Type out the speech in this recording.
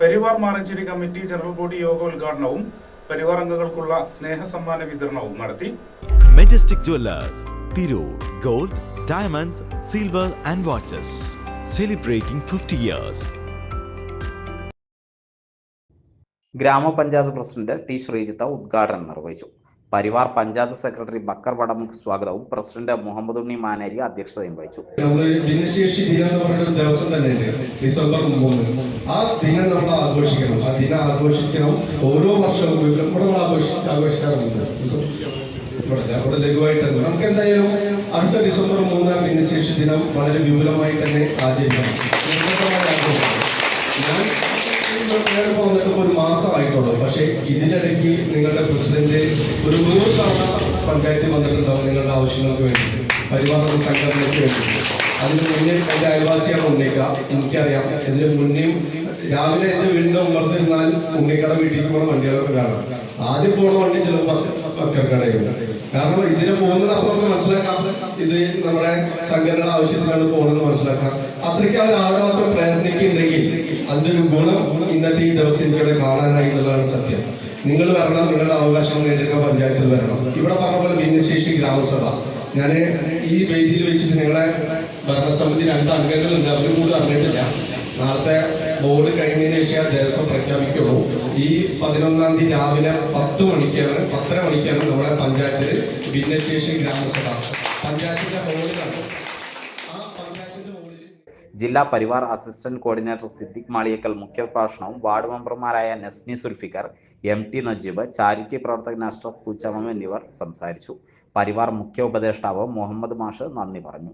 Parivar Maranchery committee general body yoga ഉദ്ഘാടനവും പരിവാർ അംഗങ്ങൾക്കുള്ള സ്നേഹ സമ്മാന വിതരണവും നടത്തി. Majestic jewellers Tirur gold diamonds silver and watches celebrating fifty years ഗ്രാമപഞ്ചായത്ത് പ്രസിഡന്റ് ടി ശ്രീജിത്ത ഉദ്ഘാടനം നിർവഹിച്ചു. പരിവാർ പഞ്ചായത്ത് സെക്രട്ടറി ബക്കർ വടമുഖ് സ്വാഗതവും. പ്രസിഡന്റ് മുഹമ്മദ് ഉണ്ണി മാനേരി അധ്യക്ഷതയും വഹിച്ചു. ഭിന്നശേഷി ദിവസം തന്നെയുണ്ട് ഡിസംബർ മൂന്ന്. ആ ദിനം നമ്മൾ ആഘോഷിക്കണം. ആ ദിനം ആഘോഷിക്കണം. ഓരോ വർഷവും നമ്മൾ ആഘോഷി ആഘോഷിക്കാറുണ്ട്. ഇവിടെ ലഘുവായിട്ടുണ്ട് നമുക്ക് എന്തായാലും അടുത്ത ഡിസംബർ മൂന്ന് ഭിന്നശേഷി ദിനം വളരെ വിപുലമായി തന്നെ ആചരിക്കണം. പക്ഷേ ഇതിനിടയ്ക്ക് നിങ്ങളുടെ പ്രസിഡന്റ് ഒരു നൂറ് തവണ പഞ്ചായത്ത് വന്നിട്ടുണ്ടാവും നിങ്ങളുടെ ആവശ്യങ്ങൾക്ക് വേണ്ടി പരിവാർ സംഘടനയ്ക്ക് വേണ്ടി. അതിന് മുന്നേ എന്റെ അയൽവാസിയാണ് ഉണ്ണിക്ക എനിക്കറിയാം. ഇതിന് മുന്നേയും രാവിലെ എന്റെ വീടിന്റെ ഉമ്മർത്തിരുന്നാൽ ഉണ്ണിക്കട വീട്ടിലേക്ക് പോകുന്ന വണ്ടികളൊക്കെ കാണാം. ആദ്യം പോണ വണ്ടി ചിലപ്പോൾ പക്കടയുണ്ട് കാരണം ഇതിന് പോകുന്നത് അപ്പോൾ നമുക്ക് മനസ്സിലാക്കാം. ഇത് നമ്മുടെ സംഘടനയുടെ ആവശ്യത്തിനാണ് പോകുന്നത് മനസ്സിലാക്കാം. അത്രയ്ക്ക് അവർ ആരാത്രം പ്രയത്നിക്കുന്നുണ്ടെങ്കിൽ അതിന്റെ ഒരു ഗുണം ഇന്നത്തെ ഈ ദിവസം എനിക്കിവിടെ കാണാനായി എന്നുള്ളതാണ് സത്യം. നിങ്ങൾ വരണം നിങ്ങളുടെ അവകാശങ്ങൾ നേടിയെടുക്കാൻ പഞ്ചായത്തിൽ വരണം. ഇവിടെ പറഞ്ഞ പോലെ ഭിന്നശേഷി ഗ്രാമസഭ. ഞാൻ ഈ വേദിയിൽ വെച്ചിട്ട് നിങ്ങളെ ഭരണസമിതി രണ്ട് അംഗങ്ങളുണ്ട് അവരും കൂടി അറിഞ്ഞിട്ടില്ല. നാളത്തെ ബോർഡ് കഴിഞ്ഞതിന് ശേഷം ദേശം പ്രഖ്യാപിക്കുള്ളൂ. ഈ പതിനൊന്നാം തീയതി രാവിലെ പത്ത് മണിക്കാണ് പത്തര മണിക്കാണ് നമ്മുടെ പഞ്ചായത്തിൽ ഭിന്നശേഷി ഗ്രാമസഭ. പഞ്ചായത്തിന്റെ ഹോളിലാണ്. ജില്ലാ പരിവാർ അസിസ്റ്റന്റ് കോർഡിനേറ്റർ സിദ്ദിഖ് മാളിയക്കൽ മുഖ്യപ്രഭാഷണവും വാർഡ് മെമ്പർമാരായ Nasmi Sulfikar M T Najeeb charity പ്രവർത്തകൻ അഷ്റഫ് പൂച്ചമം എന്നിവർ സംസാരിച്ചു. പരിവാർ മുഖ്യ ഉപദേഷ്ടാവ് മുഹമ്മദ് മാഷ് നന്ദി പറഞ്ഞു.